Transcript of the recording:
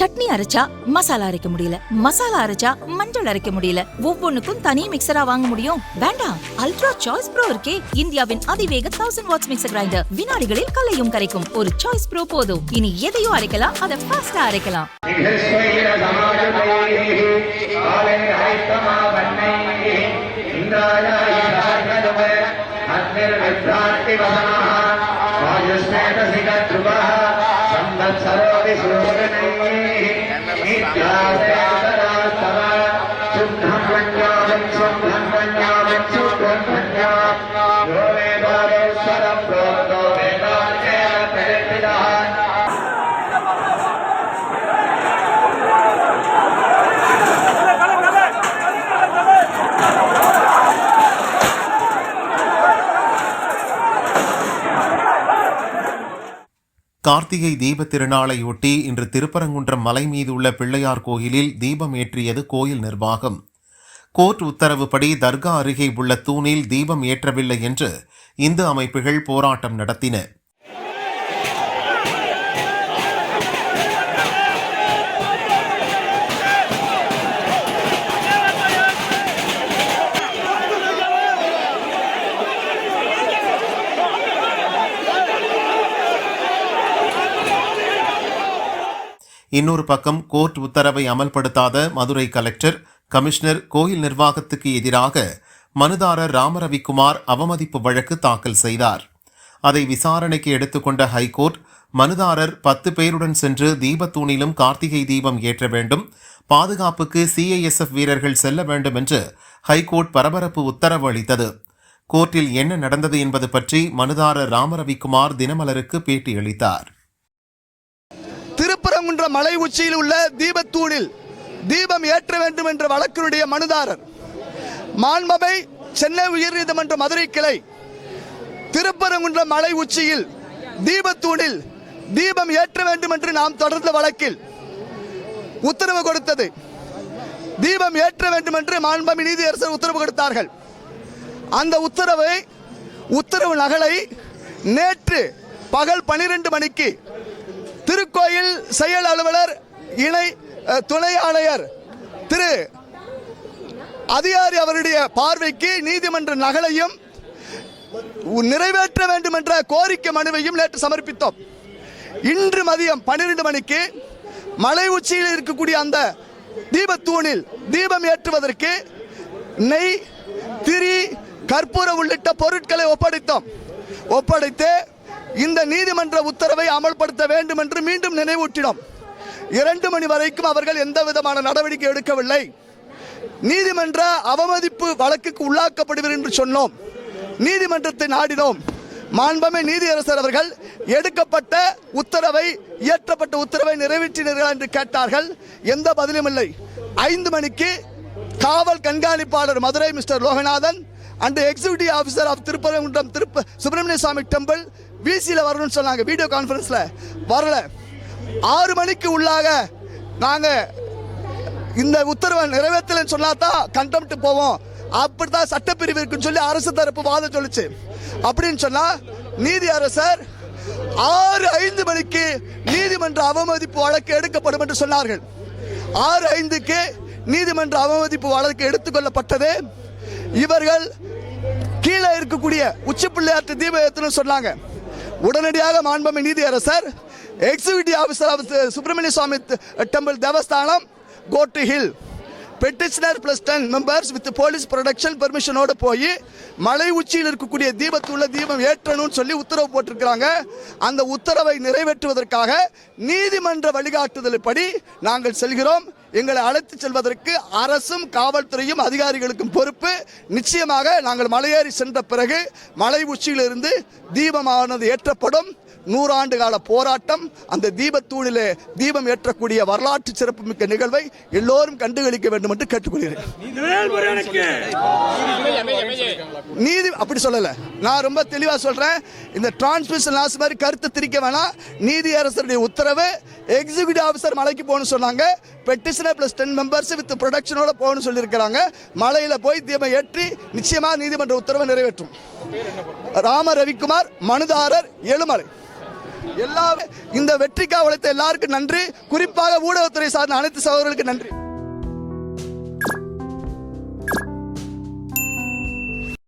சட்னி அரைச்சா மசாலா அரைக்க முடியல. மசாலா அரைச்சா மஞ்சள் அரைக்க முடியல. ஒவ்வொன்னுக்கும் தனி மிக்சரா வாங்க முடியும். வேண்டாம். அல்ட்ரா சாய்ஸ் ப்ரோ இருக்கே. இந்தியாவின் அதிவேக தௌசண்ட் வாட்ஸ் மிக்சர் கிரைண்டர் வினாடிகளில் கலையும் கரைக்கும். ஒரு சாய்ஸ் ப்ரோ போதும். இனி எதையும் அரைக்கலாம். அதை ஃபாஸ்டா அரைக்கலாம். शुद्धं கார்த்திகை தீபத் திருநாளையொட்டி இன்று திருப்பரங்குன்றம் மலை மீது உள்ள பிள்ளையார் கோயிலில் தீபம் ஏற்றியது கோயில் நிர்வாகம். கோர்ட் உத்தரவுப்படி தர்கா அருகே உள்ள தூணில் தீபம் ஏற்றவில்லை என்று இந்து அமைப்புகள் போராட்டம் நடத்தின. இன்னொரு பக்கம் கோர்ட் உத்தரவை அமல்படுத்தாத மதுரை கலெக்டர் கமிஷனர் கோயில் நிர்வாகத்துக்கு எதிராக மனுதாரர் ராமரவிக்குமார் அவமதிப்பு வழக்கு தாக்கல் செய்தார். அதை விசாரணைக்கு எடுத்துக்கொண்ட ஹைகோர்ட் மனுதாரர் பத்து பேருடன் சென்று தீபத்தூணிலும் கார்த்திகை தீபம் ஏற்ற வேண்டும் பாதுகாப்புக்கு சிஐஎஸ்எஃப் வீரர்கள் செல்ல வேண்டும் என்று ஹைகோர்ட் பரபரப்பு உத்தரவு அளித்தது. கோர்ட்டில் என்ன நடந்தது என்பது பற்றி மனுதாரர் ராமரவிக்குமார் தினமலருக்கு பேட்டியளித்தார் திருப்பரங்குன்ற மலை உச்சியில் உள்ள தீபத்தூணில் தீபம் ஏற்ற வேண்டும் என்ற வழக்கினுடைய மனுதாரர் மாண்பவை சென்னை உயர்நீதிமன்ற மதுரை கிளை திருப்பரங்குன்ற மலை உச்சியில் தீபத்தூணில் தீபம் ஏற்ற வேண்டும் என்று நாம் தொடர்ந்த வழக்கில் உத்தரவு கொடுத்தது. தீபம் ஏற்ற வேண்டும் என்று மாண்பமை நீதியரசர் உத்தரவு கொடுத்தார்கள். அந்த உத்தரவை உத்தரவு நகலை நேற்று பகல் பனிரெண்டு மணிக்கு திருக்கோயில் செயல் அலுவலர் இணை துணை ஆணையர் திரு அதிகாரி அவருடைய பார்வைக்கு நீதிமன்ற நகலையும் நிறைவேற்ற வேண்டும் என்ற கோரிக்கை மனுவையும் நேற்று சமர்ப்பித்தோம். இன்று மதியம் பன்னிரண்டு மணிக்கு மலை உச்சியில் இருக்கக்கூடிய அந்த தீபத்தூணில் தீபம் ஏற்றுவதற்கு நெய் திரி கற்பூரம் உள்ளிட்ட பொருட்களை ஒப்படைத்தோம். ஒப்படைத்து இந்த நீதிமன்ற உத்தரவை அமல்படுத்த வேண்டும் என்று மீண்டும் நினைவூட்டினோம். இரண்டு மணி வரைக்கும் அவர்கள் எந்த விதமான நடவடிக்கை எடுக்கவில்லை. நீதிமன்ற அவமதிப்பு வழக்குக்கு உள்ளாக்கப்படுவர் என்று சொன்னோம். நீதிமன்றத்தை நாடினோம். மாண்பமை நீதியரசர் அவர்கள் எடுக்கப்பட்ட உத்தரவை இயற்றப்பட்ட உத்தரவை நிறைவேற்றினீர்கள் என்று கேட்டார்கள். எந்த பதிலும் இல்லை. ஐந்து மணிக்கு காவல் கண்காணிப்பாளர் Madurai mister Loganathan and executive officer of Thiruparankundram திருப்ப சுப்பிரமணிய சுவாமி டெம்பிள் பிசியில் வரணும்னு சொன்னாங்க வீடியோ கான்ஃபரன்ஸில் வரல. ஆறு மணிக்கு உள்ளாக நாங்கள் இந்த உத்தரவை நிறைவேற்றலைன்னு சொன்னா தான் கண்டம்ட்டு போவோம். அப்படித்தான் சட்டப்பிரிவு இருக்குன்னு சொல்லி அரசு தரப்பு வாதம் சொல்லுச்சு. அப்படின்னு சொன்னால் நீதி அரசர் ஆறு ஐந்து மணிக்கு நீதிமன்ற அவமதிப்பு வழக்கு எடுக்கப்படும் என்று சொன்னார்கள். ஆறு ஐந்துக்கு நீதிமன்ற அவமதிப்பு வழக்கு எடுத்துக்கொள்ளப்பட்டது இவர்கள் கீழே இருக்கக்கூடிய உச்சிப்பிள்ளையாற்று தீப சொன்னாங்க. உடனடியாக மாண்பமை நீதியரசர் executive officer of Subramaniya Swamy temple Devasthanam coat hill petitioner plus ten members with police protection பெர்மிஷனோடு போய் மலை உச்சியில் இருக்கக்கூடிய தீபத்துள்ள தீபம் ஏற்றணும்னு சொல்லி உத்தரவு போட்டிருக்கிறாங்க. அந்த உத்தரவை நிறைவேற்றுவதற்காக நீதிமன்ற வழிகாட்டுதல்படி நாங்கள் செல்கிறோம். எங்களை அழைத்து செல்வதற்கு அரசும் காவல்துறையும் அதிகாரிகளுக்கும் பொறுப்பு. நிச்சயமாக நாங்கள் மலையேறி சென்ற பிறகு மலை உச்சியிலிருந்து தீபமானது ஏற்றப்படும். நூறாண்டு கால போராட்டம் அந்த தீபத்தூணிலே தீபம் ஏற்றக்கூடிய வரலாற்று சிறப்புமிக்க நிகழ்வை எல்லோரும் கண்டுகளிக்க வேண்டும் என்று கேட்டுக்கொள்கிறேன். நீதி அப்படி சொல்லல. நான் ரொம்ப தெளிவா சொல்றேன். இந்த டிரான்ஸ்மிஷன் லாஸ் மாதிரி கருத்தை திரிக்க வேணாம். நீதி அரசருடைய உத்தரவு எக்ஸிக்யூட்டிவ் ஆஃபீஸர் மலைக்கு போகணும்னு சொன்னாங்க. Petitioner plus ten members with ப்ரொடக்ஷனோட போகணும்னு சொல்லியிருக்கிறாங்க. மலையில் போய் தீபம் ஏற்றி நிச்சயமாக நீதிமன்ற உத்தரவை நிறைவேற்றும். ராம ரவிக்குமார் மனுதாரர் எழுமலை எல்லா இந்த வெற்றிக்காக உழைத்த எல்லாருக்கும் நன்றி. குறிப்பாக ஊடகத்துறை சார்ந்த அனைத்து சகோதரர்களுக்கு நன்றி.